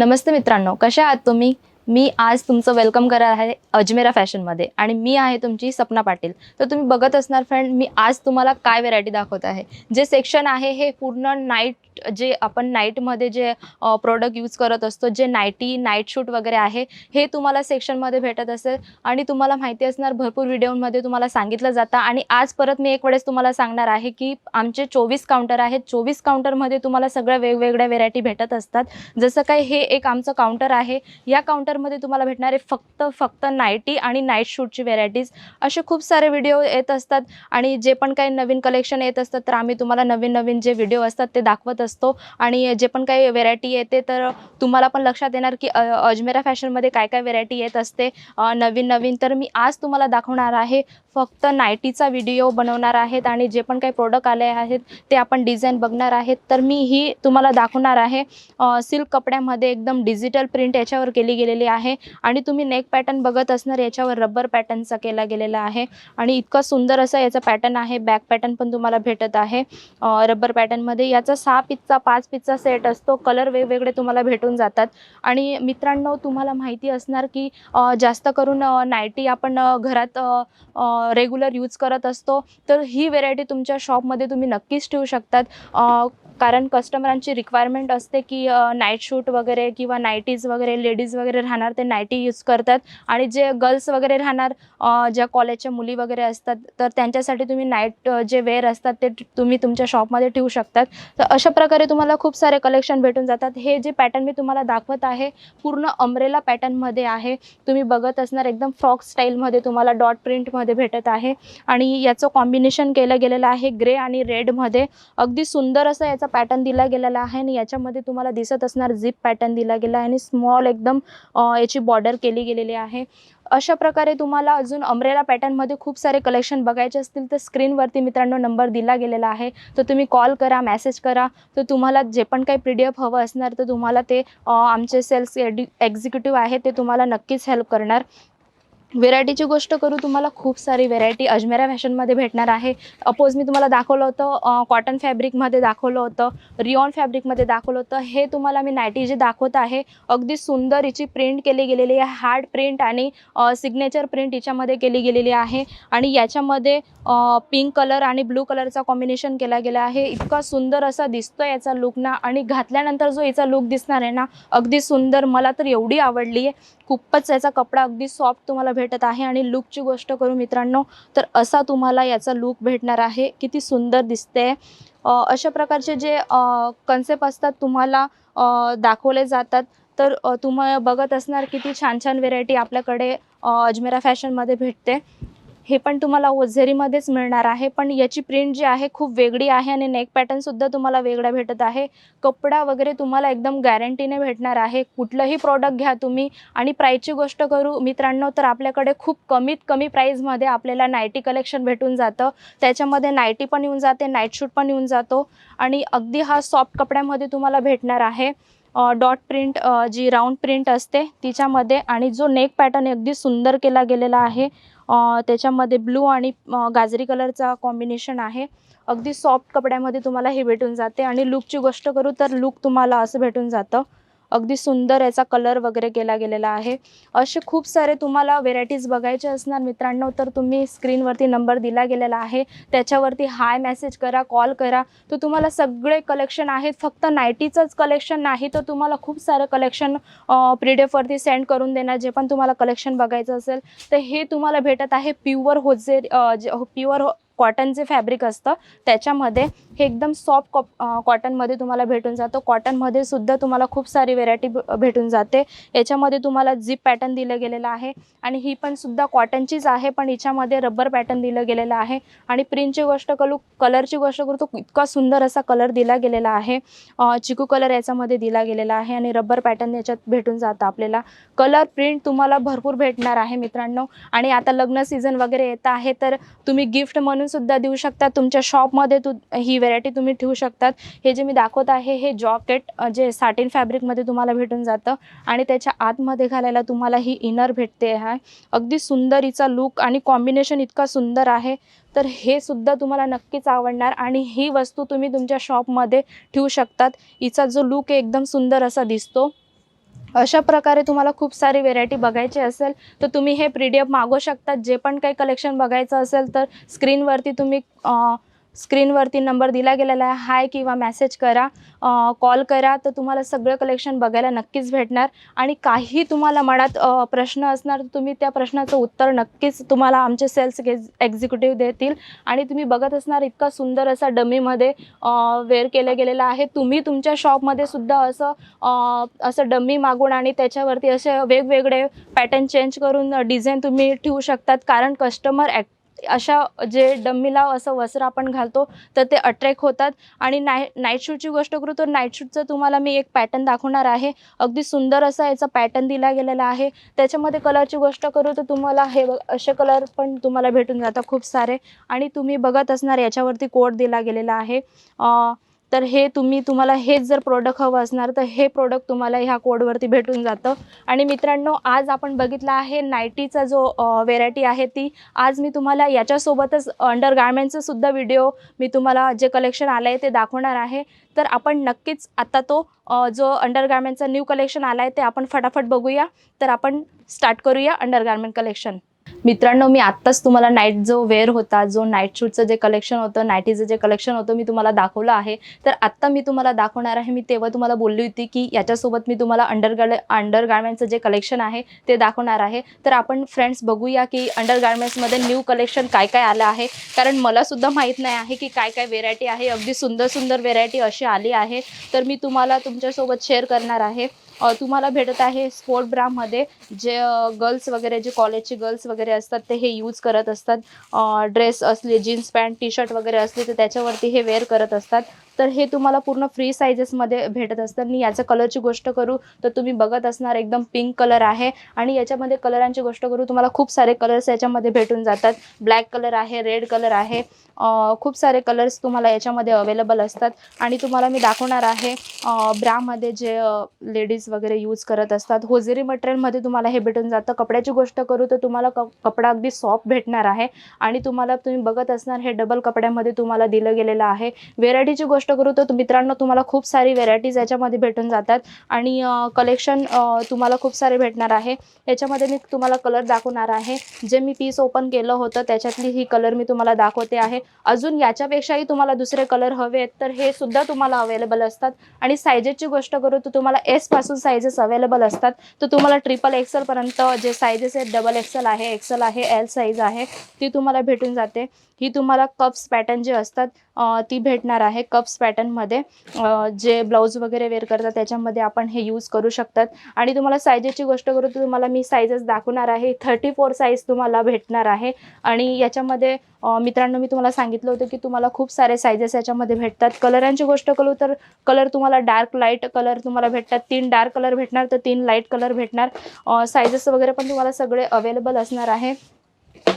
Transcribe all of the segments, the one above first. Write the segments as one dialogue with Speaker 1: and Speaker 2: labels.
Speaker 1: नमस्ते मित्रांनो कशा आहात तुम्ही? मी आज तुमचं वेलकम करत आहे अजमेरा फॅशनमध्ये आणि मी आहे तुमची सपना पाटील. तर तुम्ही बघत असणार फ्रेंड मी आज तुम्हाला काय व्हेरायटी दाखवत आहे? जे सेक्शन आहे हे पूर्ण नाईट जे आपण नाईटमध्ये जे प्रोडक्ट यूज करत असतो जे नाईटी नाईट शूट वगैरे आहे हे तुम्हाला सेक्शनमध्ये भेटत असेल. आणि तुम्हाला माहिती असणार भरपूर व्हिडिओमध्ये तुम्हाला सांगितलं जातं. आणि आज परत मी एक वेळेस तुम्हाला सांगणार आहे की आमचे चोवीस काउंटर आहेत. चोवीस काउंटरमध्ये तुम्हाला सगळ्या वेगवेगळ्या व्हेरायटी भेटत असतात. जसं काय हे एक आमचं काउंटर आहे. या काउंटर मध्ये तुम्हाला भेटणारे फक्त फक्त नाईटी आणि नाईट शूटची व्हेरायटीज असे खूप सारे व्हिडिओ येत असतात. आणि जे पण काही नवीन कलेक्शन येत असतात तर आम्ही तुम्हाला नवीन नवीन जे व्हिडिओ असतात ते दाखवत असतो. आणि जे पण काही व्हेरायटी येते तर तुम्हाला पण लक्षात येणार की अजमेरा फॅशनमध्ये काय काय व्हेरायटी येत असते. नवीन नवीन तर मी आज तुम्हाला दाखवणार आहे फक्त नाईटीचा व्हिडिओ बनवणार आहेत. आणि जे पण काही प्रोडक्ट आले आहेत ते आपण डिझाईन बघणार आहेत. तर मी ही तुम्हाला दाखवणार आहे. सिल्क कपड्यामध्ये एकदम डिजिटल प्रिंट याच्यावर केली गेलेली आहे. आणि तुम्ही नेक पॅटर्न बघत असणार याच्यावर रबर पॅटर्नचा केला गेलेला आहे. आणि इतका सुंदर असा याचा पॅटर्न आहे. बॅक पॅटर्न पण तुम्हाला भेटत आहे. रबर पॅटर्नमध्ये याचा सहा पिचचा पाच पिचचा सेट असतो. कलर वेगवेगळे तुम्हाला भेटून जातात. आणि मित्रांनो तुम्हाला माहिती असणार की जास्त करून नायटी नाईटी आपण घरात रेग्युलर यूज करत असतो. तर ही व्हेरायटी तुमच्या शॉपमध्ये तुम्ही नक्कीच ठेवू शकतात. कारण कस्टमरांची रिक्वायरमेंट असते की नाईट शूट वगैरे किंवा नाईटीज वगैरे लेडीज वगैरे राहणार ते नाईटी यूज करतात. आणि जे गर्ल्स वगैरे राहणार ज्या कॉलेजच्या मुली वगैरे असतात तर त्यांच्यासाठी तुम्ही नाईट जे वेअर असतात ते तुम्ही तुमच्या शॉपमध्ये ठेवू शकतात. तर अशा प्रकारे तुम्हाला खूप सारे कलेक्शन भेटून जातात. हे जे पॅटर्न मी तुम्हाला दाखवत आहे पूर्ण अमरेला पॅटर्नमध्ये आहे. तुम्ही बघत असणार एकदम फ्रॉक स्टाईलमध्ये तुम्हाला डॉट प्रिंटमध्ये भेटत आहे. आणि याचं कॉम्बिनेशन केलं गेलेलं आहे ग्रे आणि रेडमध्ये अगदी सुंदर असं याचा पॅटर्न दिला गेलेला आहे आणि याच्यामध्ये तुम्हाला दिसत असणार झिप पॅटर्न दिला गेला आहे आणि स्मॉल एकदम याची बॉर्डर केली गेलेली आहे. अशा प्रकारे तुम्हाला अजून अमरेला पॅटर्नमध्ये खूप सारे कलेक्शन बघायचे असतील तर स्क्रीनवरती मित्रांनो नंबर दिला गेलेला आहे. तर तुम्ही कॉल करा मेसेज करा. तर तुम्हाला जे पण काही पी डी एफ हवं असणार तर तुम्हाला ते आमचे सेल्स एक्झिक्युटिव्ह आहे ते तुम्हाला नक्कीच हेल्प करणार. व्हेरायटीची गोष्ट करू तुम्हाला खूप सारी व्हेरायटी अजमेरा फॅशनमध्ये भेटणार आहे. अपोज मी तुम्हाला दाखवलं होतं कॉटन फॅब्रिकमध्ये दाखवलं होतं रिऑन फॅब्रिकमध्ये दाखवलं होतं. हे तुम्हाला मी नायटी जे दाखवत आहे अगदी सुंदर हिची प्रिंट केली गेलेली आहे. हार्ड प्रिंट आणि सिग्नेचर प्रिंट हिच्यामध्ये केली गेलेली आहे. आणि याच्यामध्ये पिंक कलर आणि ब्लू कलरचा कॉम्बिनेशन केला गेला आहे. इतका सुंदर असा दिसतो याचा लुक ना. आणि घातल्यानंतर जो हिचा लुक दिसणार आहे ना अगदी सुंदर. मला तर एवढी आवडली आहे. खूपच याचा कपडा अगदी सॉफ्ट तुम्हाला भेटत आहे आणि लुकची गोष्ट करू मित्रांनो तर असा तुम्हाला याचा लुक भेटणार आहे. किती सुंदर दिसते. अशा प्रकारचे जे कन्सेप्ट असतात तुम्हाला दाखवले जातात. तर तुम्हाला बघत असणार किती छान छान व्हेरायटी आपल्याकडे अजमेरा फॅशनमध्ये भेटते. हे पण तुम्हाला ओझेरीमध्येच मिळणार आहे. पण याची प्रिंट जी आहे खूप वेगळी आहे आणि नेक पॅटर्नसुद्धा तुम्हाला वेगळा भेटत आहे. कपडा वगैरे तुम्हाला एकदम गॅरंटीने भेटणार आहे. कुठलंही प्रॉडक्ट घ्या तुम्ही. आणि प्राईजची गोष्ट करू मित्रांनो तर आपल्याकडे खूप कमीत कमी प्राईजमध्ये आपल्याला नायटी कलेक्शन भेटून जातं. त्याच्यामध्ये नायटी पण येऊन जाते नाईट शूट पण येऊन जातो. आणि अगदी हा सॉफ्ट कपड्यामध्ये तुम्हाला भेटणार आहे. डॉट प्रिंट जी राऊंड प्रिंट असते तिच्यामध्ये आणि जो नेक पॅटर्न अगदी सुंदर केला गेलेला आहे त्याच्यामध्ये ब्लू आणि गाजरी कलरचा कॉम्बिनेशन आहे. अगदी सॉफ्ट कपड्यामध्ये तुम्हाला हे भेटून जाते आणि लुकची गोष्ट करू तर लुक तुम्हाला असं भेटून जातं. अगदी सुंदर याचा कलर वगैरे केला गेलेला आहे. असे खूप सारे तुम्हाला व्हेरायटीज बघायचे असणार. मित्रांनो तर तुम्ही स्क्रीनवरती नंबर दिला गेलेला आहे. त्याच्यावरती हाय मेसेज करा कॉल करा. तर तुम्हाला सगळे कलेक्शन आहेत. फक्त नायटीचंच कलेक्शन नाही तर तुम्हाला खूप सारं कलेक्शन पीडीएफवरती सेंड करून देणार जे पण तुम्हाला कलेक्शन बघायचं असेल. तर हे तुम्हाला भेटत आहे प्युअर होजे जे प्युअर हो जे फॅब्रिक असतं त्याच्यामध्ये हे एकदम सॉफ्ट कॉप कॉटनमध्ये तुम्हाला भेटून जातं. कॉटनमध्ये सुद्धा तुम्हाला खूप सारी व्हेरायटी भेटून जाते. याच्यामध्ये तुम्हाला झिप पॅटर्न दिलं गेलेलं आहे आणि ही पण सुद्धा कॉटनचीच आहे पण हिच्यामध्ये रबर पॅटर्न दिलं गेलेलं आहे. आणि प्रिंटची गोष्ट करू कलरची गोष्ट करू तो इतका सुंदर असा कलर दिला गेलेला आहे. चिकू कलर याच्यामध्ये दिला गेलेला आहे आणि रबर पॅटर्न याच्यात भेटून जातं आपल्याला. कलर प्रिंट तुम्हाला भरपूर भेटणार आहे मित्रांनो. आणि आता लग्न सीझन वगैरे येत आहे तर तुम्ही गिफ्ट म्हणून सुद्धा देऊ शकता तुमच्या शॉपमध्ये तू ही व्हेरायटी तुम्ही ठेवू शकतात. हे जे मी दाखवत आहे हे जॉकेट जे साटिन फॅब्रिकमध्ये तुम्हाला भेटून जातं. आणि त्याच्या आतमध्ये घालायला तुम्हाला ही इनर भेटते आहे अगदी सुंदर हिचा लुक आणि कॉम्बिनेशन इतका सुंदर आहे. तर हे सुद्धा तुम्हाला नक्कीच आवडणार. आणि ही वस्तू तुम्ही तुमच्या शॉपमध्ये ठेवू शकतात. हिचा जो लुक आहे एकदम सुंदर असा दिसतो. अशा प्रकारे तुम्हाला खूप सारी व्हेरायटी बघायची असेल तर तुम्ही हे पी डी एफ मागवू शकता. जे पण काही कलेक्शन बघायचं असेल तर स्क्रीनवरती तुम्ही स्क्रीनवरती नंबर दिला गेलेला आहे. हाय किंवा मेसेज करा कॉल करा तर तुम्हाला सगळं कलेक्शन बघायला नक्कीच भेटणार. आणि काही तुम्हाला मनात प्रश्न असणार तर तुम्ही त्या प्रश्नाचं उत्तर नक्कीच तुम्हाला आमचे सेल्स एक्झिक्युटिव्ह देतील. आणि तुम्ही बघत असणार इतका सुंदर असा डमीमध्ये वेअर केलं गेलेलं आहे. तुम्ही तुमच्या शॉपमध्ये सुद्धा असं असं डमी मागून आणि त्याच्यावरती असे वेगवेगळे पॅटर्न चेंज करून डिझाईन तुम्ही ठेवू शकतात. कारण कस्टमर ॲक्ट अशा जे डम्मीला असं वस्त्र आपण घालतो तर ते अट्रॅक्ट होतात. आणि नाय नाईट शूटची गोष्ट करू तर नाईट शूटचं तुम्हाला मी एक पॅटर्न दाखवणार आहे. अगदी सुंदर असा याचा पॅटर्न दिला गेलेला आहे. त्याच्यामध्ये कलरची गोष्ट करू तर तुम्हाला हे असे कलर पण तुम्हाला भेटून जातात खूप सारे. आणि तुम्ही बघत असणार याच्यावरती कोड दिला गेलेला आहे. तर हे तुम्ही तुम्हाला हेच जर प्रोडक्ट हवं असणार तर हे प्रोडक्ट तुम्हाला ह्या कोडवरती भेटून जातं. आणि मित्रांनो आज आपण बघितला आहे नायटीचा जो व्हेरायटी आहे ती आज मी तुम्हाला याच्यासोबतच अंडर सुद्धा व्हिडिओ मी तुम्हाला जे कलेक्शन आलं आहे ते दाखवणार आहे. तर आपण नक्कीच आता तो जो अंडर न्यू कलेक्शन आला आहे ते आपण फटाफट बघूया. तर आपण स्टार्ट करूया अंडर कलेक्शन मित्रांनो मी आत्ताच तुम्हाला नाईट जो वेअर होता जो नाईट शूटचं जे कलेक्शन होतं नाईटीचं जे कलेक्शन होतं मी तुम्हाला दाखवलं आहे. तर आत्ता मी तुम्हाला दाखवणार आहे मी तेव्हा तुम्हाला बोलली होती की याच्यासोबत मी तुम्हाला अंडर गार्ड अंडर गार्मेंटचं जे कलेक्शन आहे ते दाखवणार आहे. तर आपण फ्रेंड्स बघूया की अंडर गार्मेंट्समध्ये न्यू कलेक्शन काय काय आलं आहे. कारण मला सुद्धा माहीत नाही आहे की काय काय व्हेरायटी आहे. अगदी सुंदर सुंदर व्हेरायटी अशी आली आहे. तर मी तुम्हाला तुमच्यासोबत शेअर करणार आहे. तुम्हाला भेटत आहे स्पोर्ट ब्रामध्ये जे गर्ल्स वगैरे जे कॉलेजचे गर्ल्स वगैरे असतात ते हे यूज करत असतात. ड्रेस असले जीन्स पॅन्ट टी शर्ट वगैरे असले तर त्याच्यावरती हे वेअर करत असतात. तर हे तुम्हाला पूर्ण फ्री सायझेसमध्ये भेटत असतात मी याचं कलरची गोष्ट करू तर तुम्ही बघत असणार एकदम पिंक कलर आहे. आणि याच्यामध्ये कलरांची गोष्ट करू तुम्हाला खूप सारे कलर्स याच्यामध्ये भेटून जातात. ब्लॅक कलर आहे रेड कलर आहे. खूप सारे कलर्स तुम्हाला याच्यामध्ये अवेलेबल असतात. आणि तुम्हाला मी दाखवणार आहे ब्रामध्ये जे लेडीज वगैरे यूज करत असतात. होजेरी मटेरियलमध्ये तुम्हाला हे भेटून जातं. कपड्याची गोष्ट करू तर तुम्हाला क कपडा अगदी सॉफ्ट भेटणार आहे. आणि तुम्हाला तुम्ही बघत असणार हे डबल कपड्यामध्ये तुम्हाला दिलं गेलेलं आहे. व्हेरायटीची गोष्ट करू तर मित्रांनो तुम्हाला खूप सारी व्हेरायटीज याच्यामध्ये भेटून जातात. आणि कलेक्शन तुम्हाला खूप सारे भेटणार आहे. याच्यामध्ये मी तुम्हाला कलर दाखवणार आहे. जे मी पीस ओपन केलं होतं त्याच्यातली ही कलर मी तुम्हाला दाखवते आहे. अजून याच्यापेक्षाही तुम्हाला दुसरे कलर हवे आहेत तर हे सुद्धा तुम्हाला अवेलेबल असतात. आणि सायजेसची गोष्ट करू तर तुम्हाला एसपासून सायजेस अवेलेबल असतात. तर तुम्हाला ट्रिपल एक्सेलपर्यंत जे सायजेस आहेत डबल एक्सेल आहे एक्सेल आहे एल साईज आहे ती तुम्हाला भेटून जाते. ही तुम्हाला कप्स पॅटर्न जे असतात ती भेटणार आहे कप्स पॅटर्नमध्ये जे ब्लाऊज वगैरे वेअर करतात त्याच्यामध्ये आपण हे यूज करू शकतात. आणि तुम्हाला सायजेसची गोष्ट करू तर तुम्हाला मी सायजेस दाखवणार आहे. थर्टी फोर साईज तुम्हाला भेटणार आहे. आणि याच्यामध्ये मित्रांनो मी तुम्हाला सांगितलं होतं की तुम्हाला खूप सारे सायजेस याच्यामध्ये भेटतात. कलरांची गोष्ट करू तर कलर तुम्हाला डार्क लाइट कलर तुम्हाला भेटतात. तीन डार्क कलर भेटणार तर तीन लाइट कलर भेटणार. सायजेस वगैरे पण तुम्हाला सगळे अवेलेबल असणार आहे.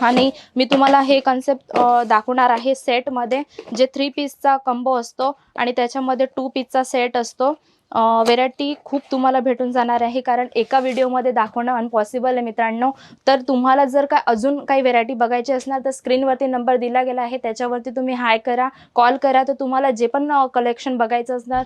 Speaker 1: आणि मी तुम्हाला हे कन्सेप्ट दाखवणार आहे सेटमध्ये जे थ्री पीसचा कंबो असतो आणि त्याच्यामध्ये टू पीसचा सेट असतो. व्हेरायटी खूप तुम्हाला भेटून जाणार आहे कारण एका व्हिडिओमध्ये दाखवणं अनपॉसिबल आहे मित्रांनो. तर तुम्हाला जर काय अजून काही व्हेरायटी बघायची असणार तर स्क्रीनवरती नंबर दिला गेला आहे त्याच्यावरती तुम्ही हाय करा. कॉल करा तर तुम्हाला जे पण कलेक्शन बघायचं असणार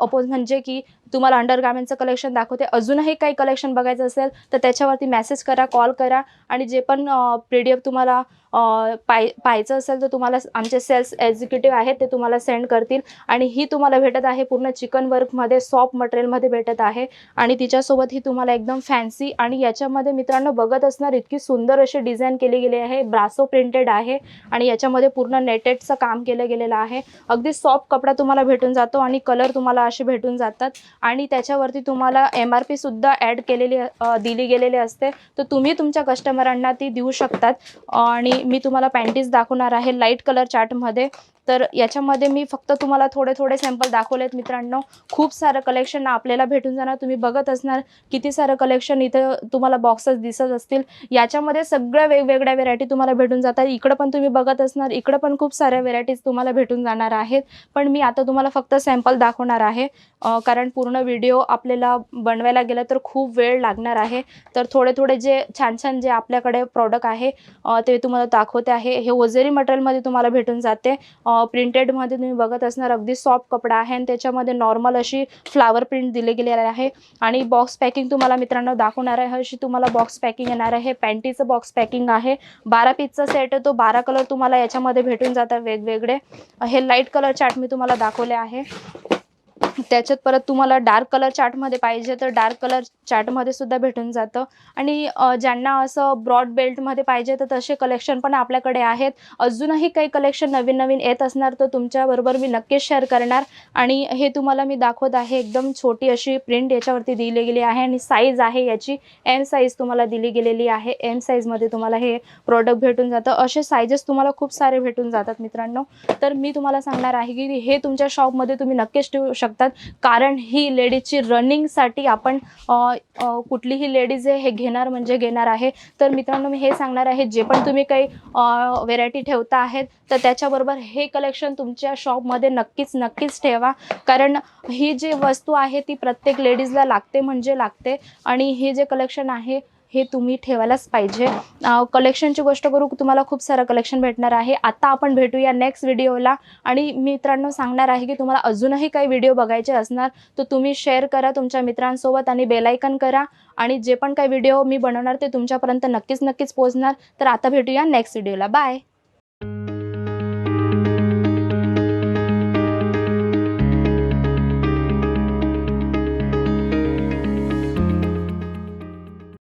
Speaker 1: अपोज म्हणजे की तुम्हाला अंडरगार्मेंटचं कलेक्शन दाखवते. अजूनही काही कलेक्शन बघायचं असेल तर त्याच्यावरती मेसेज करा कॉल करा. आणि जे पण पी डी एफ तुम्हाला पाय पाहायचं असेल तर तुम्हाला आमचे सेल्स एक्झिक्युटिव्ह आहेत ते तुम्हाला सेंड करतील. आणि ही तुम्हाला भेटत आहे पूर्ण चिकन वर्कमध्ये सॉफ्ट मटेरियलमध्ये भेटत आहे. आणि तिच्यासोबत ही तुम्हाला एकदम फॅन्सी आणि याच्यामध्ये मित्रांनो बघत असणार इतकी सुंदर अशी डिझाईन केली गेली आहे. ब्रासो प्रिंटेड आहे. आणि याच्यामध्ये पूर्ण नेटेडचं काम केलं गेलेलं आहे. अगदी सॉफ्ट कपडा तुम्हाला भेटून जातो आणि कलर तुम्हाला असे भेटून जातात. आणि त्याच्यावरती तुम्हाला एम आर पीसुद्धा ॲड केलेली दिली गेलेली असते. तर तुम्ही तुमच्या कस्टमरांना ती देऊ शकतात. आणि मी तुम्हाला पॅन्टीज दाखवणार आहे लाइट कलर चार्टमध्ये तर याच्यामध्ये मी फक्त तुम्हाला थोडे थोडे सॅम्पल दाखवलेत मित्रांनो. खूप सारं कलेक्शन आपल्याला भेटून जाणार. तुम्ही बघत असणार किती सारं कलेक्शन इथं तुम्हाला बॉक्सेस दिसत असतील. याच्यामध्ये सगळ्या वेगवेगळ्या व्हेरायटी तुम्हाला भेटून जातात. इकडं पण तुम्ही बघत असणार. इकडं पण खूप साऱ्या व्हेरायटीज तुम्हाला भेटून जाणार आहेत. पण मी आता तुम्हाला फक्त सॅम्पल दाखवणार आहे. कारण पूर्ण व्हिडिओ आपल्याला बनवायला गेला तर खूप वेळ लागणार आहे. तर थोडे थोडे जे छान छान जे आपल्याकडे प्रॉडक्ट आहे ते तुम्हाला दाखवते आहे. हे ओझेरी मटेरियलमध्ये तुम्हाला भेटून जाते. प्रिंटेडमध्ये तुम्ही बघत असणार अगदी सॉफ्ट कपडा आहे आणि त्याच्यामध्ये नॉर्मल अशी फ्लावर प्रिंट दिले गेलेले आहे. आणि बॉक्स पॅकिंग तुम्हाला मित्रांनो दाखवणार आहे. अशी तुम्हाला बॉक्स पॅकिंग येणार आहे. पॅन्टीचं बॉक्स पॅकिंग आहे. बारा पीसचा सेट आहे. तो बारा कलर तुम्हाला याच्यामध्ये भेटून जातात वेगवेगळे. हे लाइट कलर चार्ट मी तुम्हाला दाखवले आहे. त्याच्यात परत तुम्हाला डार्क कलर चार्टमध्ये पाहिजे तर डार्क कलर चार्टमध्ये सुद्धा भेटून जातं. आणि ज्यांना असं ब्रॉड बेल्टमध्ये पाहिजे तर तसे कलेक्शन पण आपल्याकडे आहेत. अजूनही काही कलेक्शन नवीन नवीन येत असणार तर तुमच्याबरोबर मी नक्कीच शेअर करणार. आणि हे तुम्हाला मी दाखवत आहे एकदम छोटी अशी प्रिंट याच्यावरती दिली गेली आहे आणि साईज आहे याची. एम साईज तुम्हाला दिली गेलेली आहे. एम साईजमध्ये तुम्हाला हे प्रोडक्ट भेटून जातं. असे साईजेस तुम्हाला खूप सारे भेटून जातात मित्रांनो. तर मी तुम्हाला सांगणार आहे की हे तुमच्या शॉपमध्ये तुम्ही नक्कीच ठेवू शकतात कारण ही लेडीजची रनिंगसाठी आपण कुठलीही लेडीज आहे हे घेणार म्हणजे घेणार आहे. तर मित्रांनो मी हे सांगणार आहे जे पण तुम्ही काही व्हेरायटी ठेवता आहेत तर त्याच्याबरोबर हे कलेक्शन तुमच्या शॉपमध्ये नक्कीच नक्कीच ठेवा. कारण ही जी वस्तू आहे ती प्रत्येक लेडीजला लागते म्हणजे लागते. आणि हे जे कलेक्शन आहे हे तुम्ही ठेवायलाच पाहिजे. कलेक्शनची गोष्ट करू तुम्हाला खूप सारं कलेक्शन भेटणार आहे. आता आपण भेटूया नेक्स्ट व्हिडिओला आणि मित्रांनो सांगणार आहे की तुम्हाला अजूनही काही व्हिडिओ बघायचे असणार तर तुम्ही शेअर करा तुमच्या मित्रांसोबत आणि बेलायकन करा. आणि जे पण काही व्हिडिओ मी बनवणार ते तुमच्यापर्यंत नक्कीच नक्कीच पोहोचणार. तर आता भेटूया नेक्स्ट व्हिडिओला बाय